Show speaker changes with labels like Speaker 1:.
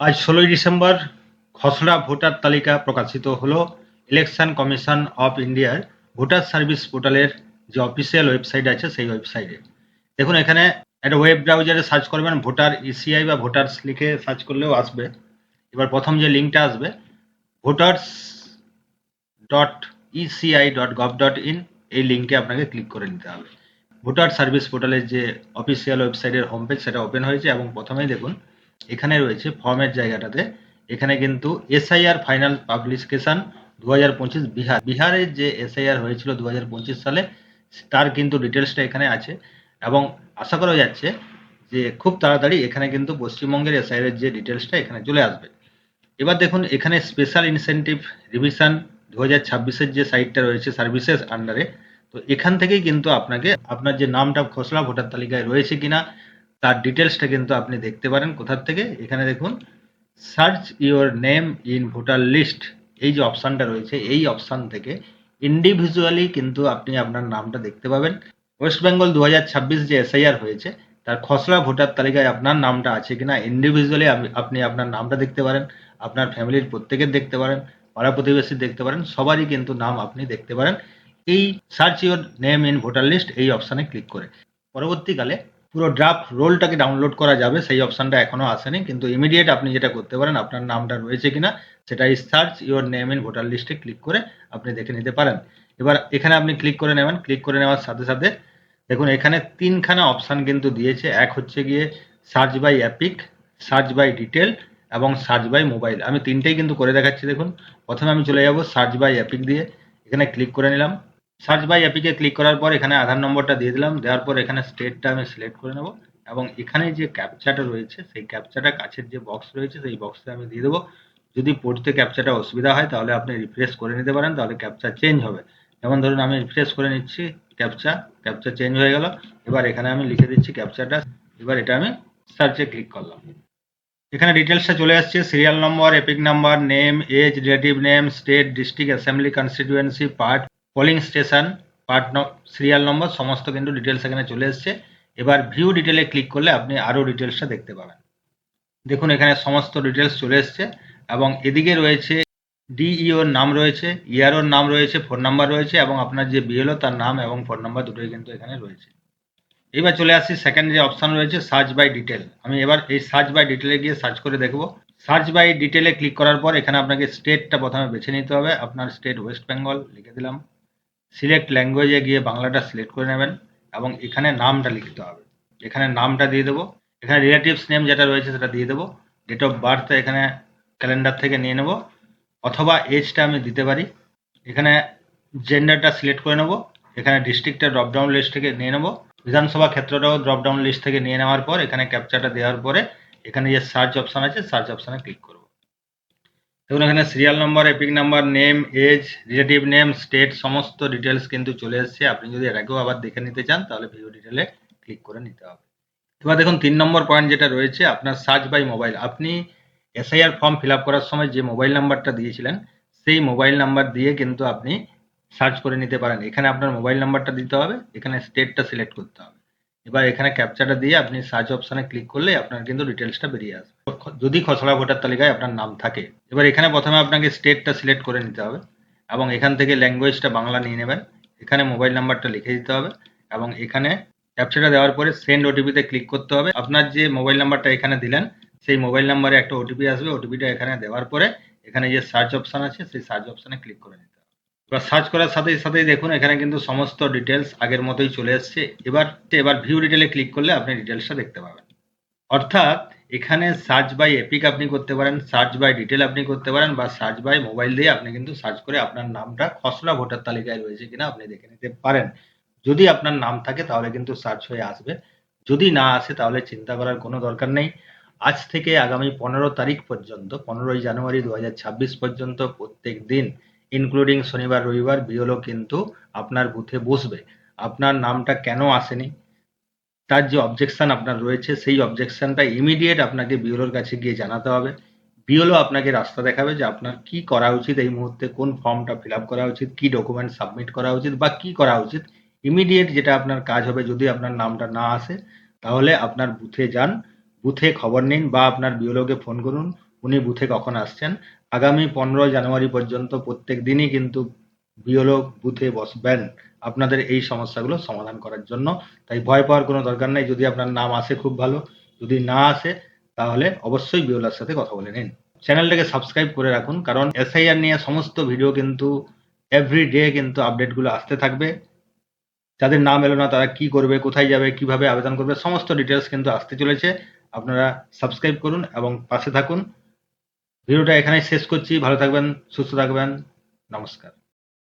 Speaker 1: আজ ষোলোই ডিসেম্বর খসড়া ভোটার তালিকা প্রকাশিত হল। ইলেকশন কমিশন অফ ইন্ডিয়ার ভোটার সার্ভিস পোর্টালের যে অফিসিয়াল ওয়েবসাইট আছে, সেই ওয়েবসাইটে। দেখুন, এখানে একটা ওয়েব ব্রাউজারে সার্চ করবেন, ভোটার ইসিআই বা ভোটার্স লিখে সার্চ করলেও আসবে। এবার প্রথম যে লিঙ্কটা আসবে voters dot ECI dot gov dot in এই লিঙ্কে আপনাকে ক্লিক করে নিতে হবে। ভোটার সার্ভিস পোর্টালের যে অফিসিয়াল ওয়েবসাইটের হোম পেজ, সেটা ওপেন হয়েছে এবং প্রথমেই দেখুন এখানে রয়েছে ফর্মের জায়গাটাতে। এখানে কিন্তু এসআইআর ফাইনাল পাবলিকেশন দু হাজার পঁচিশ বিহার। বিহারের যে এসআইআর হয়েছিল দু হাজার পঁচিশ সালে, তার কিন্তু ডিটেলসটা এখানে আছে এবং আশা করা যাচ্ছে যে খুব তাড়াতাড়ি এখানে কিন্তু পশ্চিমবঙ্গের এসআইআর যে ডিটেলসটা এখানে চলে আসবে। এবার দেখুন, এখানে স্পেশাল ইনসেন্টিভ রিভিশন দু হাজার ছাব্বিশের যে সাইটটা রয়েছে সার্ভিসেস আন্ডারে তো এখান থেকেই কিন্তু আপনাকে আপনার যে নামটা খসড়া ভোটার তালিকায় রয়েছে কিনা তার ডিটেলসটা কিন্তু আপনি দেখতে পারেন কোথার থেকে। এখানে দেখুন search your name in voter list এই যে অপশানটা রয়েছে, এই অপশান থেকে ইন্ডিভিজুয়ালি কিন্তু আপনি আপনার নামটা দেখতে পাবেন। ওয়েস্ট বেঙ্গল দু হাজার ছাব্বিশ যে এসআইআর হয়েছে, তার খসড়া ভোটার তালিকায় আপনার নামটা আছে কিনা ইন্ডিভিজুয়ালি আপনি আপনার নামটা দেখতে পারেন, আপনার ফ্যামিলির প্রত্যেকের দেখতে পারেন, পাড়া প্রতিবেশী দেখতে পারেন, সবারই কিন্তু নাম আপনি দেখতে পারেন। এই search your name in voter list এই অপশানে ক্লিক করে। পরবর্তীকালে পুরো ড্রাফট রোলটাকে ডাউনলোড করা যাবে, সেই অপশানটা এখনও আসেনি, কিন্তু ইমিডিয়েট আপনি যেটা করতে পারেন, আপনার নামটা রয়েছে কিনা, সেটা এই search your name in voter লিস্টে ক্লিক করে আপনি দেখে নিতে পারেন। এবার এখানে আপনি ক্লিক করে নেবেন ক্লিক করে নেওয়ার সাথে সাথে দেখুন, এখানে তিনখানা অপশান কিন্তু দিয়েছে, এক হচ্ছে গিয়ে search by EPIC search by detail এবং সার্চ বাই মোবাইল আমি তিনটেই কিন্তু করে দেখাচ্ছি, দেখুন। প্রথমে আমি চলে যাব সার্চ বাই অ্যাপিক দিয়ে, এখানে ক্লিক করে নিলাম। সার্চ বাই অ্যাপিকে ক্লিক করার পর এখানে আধার নম্বরটা দিয়ে দিলাম। দেওয়ার পর এখানে স্টেটটা আমি সিলেক্ট করে নেব। এবং এখানে যে ক্যাপচাটা রয়েছে, সেই ক্যাপচাটা কাছের যে বক্স রয়েছে, সেই বক্সে আমি দিয়ে দেবো। যদি পড়তে ক্যাপচাটা অসুবিধা হয়, তাহলে আপনি রিফ্রেশ করে নিতে পারেন, তাহলে ক্যাপচা চেঞ্জ হবে। যেমন ধরুন, আমি রিফ্রেশ করে নিচ্ছি ক্যাপচা ক্যাপচা চেঞ্জ হয়ে গেল। এবার এখানে আমি লিখে দিচ্ছি ক্যাপচাটা এবার এটা আমি সার্চে ক্লিক করলাম। এখানে ডিটেলসটা চলে আসছে। Serial number EPIC number name age relative name state district assembly constituency part polling station part serial number সমস্ত কিন্তু ডিটেলস এখানে চলে এসছে। এবার ভিউ ডিটেলে ক্লিক করলে আপনি আরও ডিটেলসটা দেখতে পাবেন। দেখুন এখানে সমস্ত ডিটেলস চলে এসছে এবং এদিকে রয়েছে ডিইওর নাম রয়েছে ইয়ারওর নাম রয়েছে ফোন নাম্বার রয়েছে এবং আপনার যে বিএলও তার নাম এবং ফোন নাম্বার দুটোই কিন্তু এখানে রয়েছে। এবার চলে আসছি সেকেন্ড যে অপশান রয়েছে সার্চ বাই ডিটেল আমি এবার এই সার্চ বাই ডিটেলে গিয়ে সার্চ করে দেখব। সার্চ বাই ডিটেলে ক্লিক করার পর এখানে আপনাকে স্টেটটা প্রথমে বেছে নিতে হবে। আপনার স্টেট ওয়েস্ট বেঙ্গল লিখে দিলাম। সিলেক্ট ল্যাঙ্গুয়েজে গিয়ে বাংলাটা সিলেক্ট করে নেবেন এবং এখানে নামটা লিখতে হবে। এখানে নামটা দিয়ে দেবো। এখানে রিলেটিভস নেম যেটা রয়েছে সেটা দিয়ে দেবো। ডেট অফ বার্থ এখানে ক্যালেন্ডার থেকে নিয়ে নেব। অথবা এজটা আমি দিতে পারি। এখানে জেন্ডারটা সিলেক্ট করে নেব। এখানে ডিস্ট্রিক্টটা ড্রপডাউন লিস্ট থেকে নিয়ে নেব। বিধানসভা ক্ষেত্রটাও ড্রপডাউন লিস্ট থেকে নিয়ে নেওয়ার পর এখানে ক্যাপচারটা দেওয়ার পরে এখানে যে সার্চ অপশান আছে সার্চ অপশানে ক্লিক করব। দেখুন, এখানে serial number EPIC number name age relative name state সমস্ত ডিটেলস কিন্তু চলে এসেছে। আপনি যদি এর আগেও আবার দেখে নিতে চান, তাহলে ভিডিও ডিটেলে ক্লিক করে নিতে হবে। এবার দেখুন, তিন নম্বর পয়েন্ট যেটা রয়েছে, আপনার সার্চ বাই মোবাইল আপনি এসআইআর ফর্ম ফিল করার সময় যে মোবাইল নাম্বারটা দিয়েছিলেন, সেই মোবাইল নাম্বার দিয়ে কিন্তু আপনি সার্চ করে নিতে পারেন। এখানে আপনার মোবাইল নাম্বারটা দিতে হবে, এখানে স্টেটটা সিলেক্ট করতে হবে। এবার এখানে ক্যাপচারটা দিয়ে আপনি সার্চ অপশানে ক্লিক করলে আপনার কিন্তু ডিটেলসটা বেরিয়ে আসবে। যদি খসড়া ভোটার তালিকায় আপনার নাম থাকে। এবার এখানে প্রথমে আপনাকে স্টেটটা সিলেক্ট করে নিতে হবে এবং এখান থেকে ল্যাঙ্গুয়েজটা বাংলা নিয়ে নেবেন। এখানে মোবাইল নাম্বারটা লিখে দিতে হবে এবং এখানে ক্যাপচারটা দেওয়ার পরে সেন্ড ওটিপিতে ক্লিক করতে হবে। আপনার যে মোবাইল নাম্বারটা এখানে দিলেন, সেই মোবাইল নাম্বারে একটা ওটিপি আসবে। ওটিপিটা এখানে দেওয়ার পরে এখানে যে সার্চ অপশান আছে, সেই সার্চ অপশানে ক্লিক করে নিতে হবে। এবার সার্চ করার সাথে সাথেই দেখুন, এখানে কিন্তু সমস্ত ডিটেলস আগের মতোই চলে এসছে। এবার এবার ভিউ ডিটেলে ক্লিক করলে আপনি ডিটেলসটা দেখতে পাবেন। অর্থাৎ এখানে সার্চ বাই এপিক আপনি করতে পারেন সার্চ বাই ডিটেল আপনি করতে পারেন, বা সার্চ বাই মোবাইল দিয়ে আপনি কিন্তু সার্চ করে আপনার নামটা খসড়া ভোটার তালিকায় রয়েছে কিনা আপনি দেখে নিতে পারেন। যদি আপনার নাম থাকে তাহলে কিন্তু সার্চ হয়ে আসবে। যদি না আসে তাহলে চিন্তা করার কোনো দরকার নেই। আজ থেকে আগামী পনেরো তারিখ পর্যন্ত, পনেরোই জানুয়ারি দু হাজার ছাব্বিশ পর্যন্ত প্রত্যেক দিন ইনক্লুডিং শনিবার, রবিবার বিএলও কিন্তু আপনার বুথে বসবে। আপনার নামটা কেন আসেনি? তার যে অবজেকশন আপনার রয়েছে, সেই অবজেকশনটা ইমিডিয়েট আপনাকে বিওলোর কাছে গিয়ে জানাতে হবে। বিওলো আপনাকে রাস্তা দেখাবে যে আপনার কি করা উচিত এই মুহূর্তে, কোন ফর্মটা ফিল আপ করা উচিত, কি ডকুমেন্ট সাবমিট করা উচিত বা কি করা উচিত। ইমিডিয়েট যেটা আপনার কাজ হবে, যদি আপনার নামটা না আসে, তাহলে আপনার বুথে যান, বুথে খবর নিন বা আপনার বিওলোকে ফোন করুন। উনি বুথে কখন আসছেন? আগামী পনেরো জানুয়ারি পর্যন্ত প্রত্যেক দিনই কিন্তু বিওলো বুথে বসবেন আপনাদের এই সমস্যাগুলো সমাধান করার জন্য। তাই ভয় পাওয়ার কোনো দরকার নেই। যদি আপনার নাম আসে, খুব ভালো। যদি না আসে, তাহলে অবশ্যই বিওলার সাথে কথা বলে নিন। চ্যানেলটাকে সাবস্ক্রাইব করে রাখুন, কারণ এসআইআর নিয়ে সমস্ত ভিডিও কিন্তু এভরি ডে কিন্তু আপডেটগুলো আসতে থাকবে। যাদের নাম এলো না, তারা কি করবে, কোথায় যাবে, কীভাবে আবেদন করবে, সমস্ত ডিটেলস কিন্তু আসতে চলেছে। আপনারা সাবস্ক্রাইব করুন এবং পাশে থাকুন। ভিডিওটা এখানেই শেষ করছি। ভালো থাকবেন সুস্থ থাকবেন। নমস্কার।